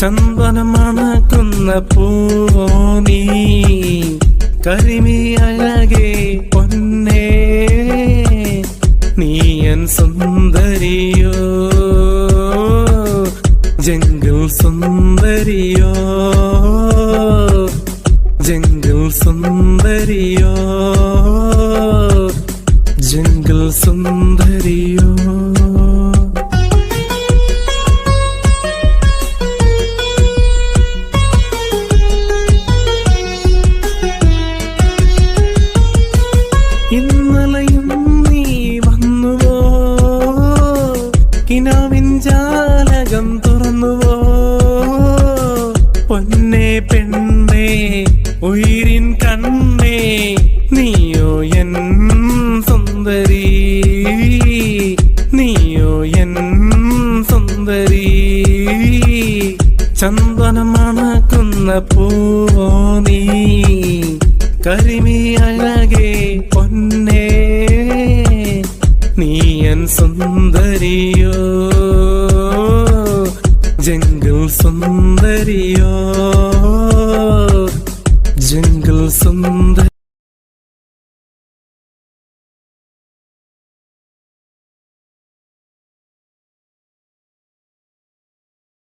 ചന്ദനം മണക്കുന്ന പൂവോ നീ? കരിമി അഴകേ പൊന്നേ. നീയൻ സുന്ദരിയോ? ജംഗിൾ സുന്ദരിയോ? ജംഗിൾ സുന്ദരിയോ? ജംഗിൾ സുന്ദരിയോ? കിനാവിൻ ജാലകം തുറന്നുവോ? പൊന്നെ പെണ്ണേ ഉയിരിൻ കണ്ണേ നീയോ എൻ സുന്ദരി? നീയോ എൻ സുന്ദരി? ചന്ദനമണക്കുന്ന പൂവോ നീ? കരിമി അഴകേ സുന്ദരിയോ? ജംഗിൾ സുന്ദരിയോ? ജംഗിൾ സുന്ദരി